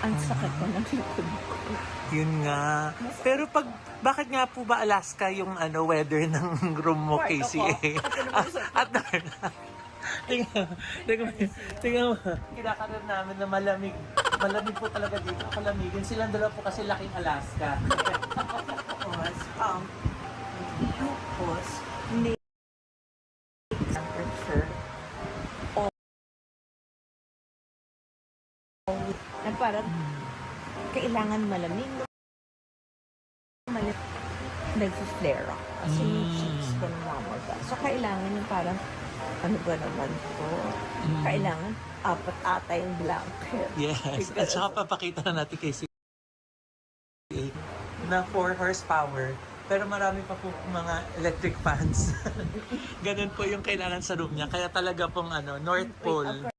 Ang sakit ko ng likod ko. Yun nga. Pero pag, bakit nga po ba Alaska yung ano weather ng room mo, Kwarto KCA? At ano. Tingnan, tingnan, tingnan mo. Kinakaroon namin na malamig. Malamig po talaga dito. Kalamigin. Silang dalawa po kasi laking Alaska. Tapos, um, tapos, hindi na parang kailangan malamig malamig ako kasi yung Mm. cheeks ko namamaga so kailangan yung parang ano ba naman to Mm. kailangan apat ata yung blanket Yes. At saka papakita na natin kay CA na 4 horsepower. Pero marami pa po mga electric fans. Ganun po yung kailangan sa room niya. Kaya talaga pong ano, North Pole.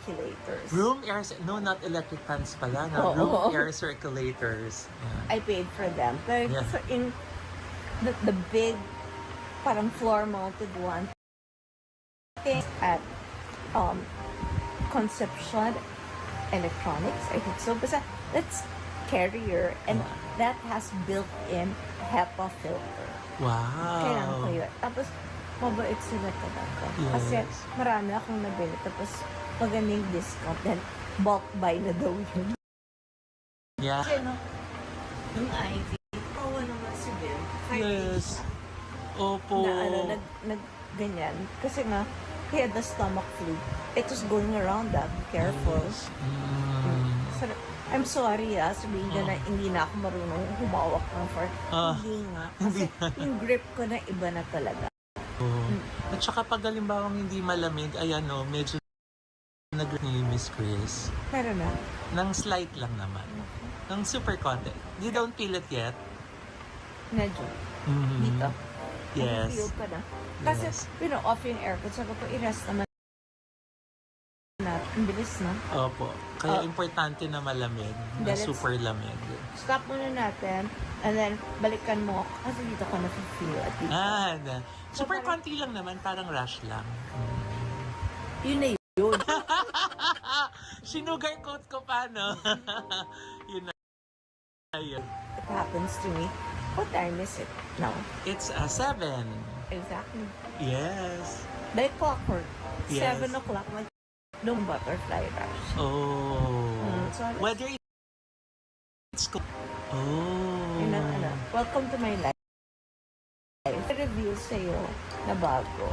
Circulators Room air, no, not electric fans pala. No? Oo. Room air circulators. Yeah. I paid for them. But Yeah. for in the, the big, parang floor-mounted one, thing at um, Conception Electronics, I think so. Basta that's carrier and that has built-in HEPA filter. Kailangan ko Wow. yun. Tapos, mabait sila talaga. Yes. Kasi marami akong nabili. Tapos, magaling discount. Then, bulk buy na daw yun. Yeah. Kasi no, yung Ivy, kawa naman si Ben. Five Yes. Opo. Na ano, nag, nag, ganyan. Kasi nga, he had the stomach flu. It was going around that. Be careful. Yes. Mm. I'm sorry ah, sabihin ko na hindi na ako marunong humawak ng fork. Ah, hindi nga. Kasi yung grip ko na iba na talaga. Oo. At saka pag halimbawang hindi malamig, ayan o, medyo nag ni Miss Chris. Pero na. Nang slight lang naman. Nang super konti. You don't feel it yet? Medyo. Mhm. Dito. Yes. Feel ko na. Kasi, Yes. pino-off yung aircon. Sabi ko, i-rest naman. Ang bilis na. Opo. Kaya Oh. importante na malamig. Na Then it's- super lamig. Stop muna natin. And then, balikan mo ako. Kasi dito ko na-feel at dito. Ah, na. Super So, parang- konti lang naman. Parang rush lang. Yun na yun. Sinugar coat ko pa, no? Yun na. Ayun. It happens to me. What time is it now? It's a seven. Exactly. Yes. By clockwork. Yes. Seven o'clock, mag nung butterfly rush. Oh. Mm, so Whether it's co- Oh. Yun ang ano. Welcome to my life. I review sa'yo na bago.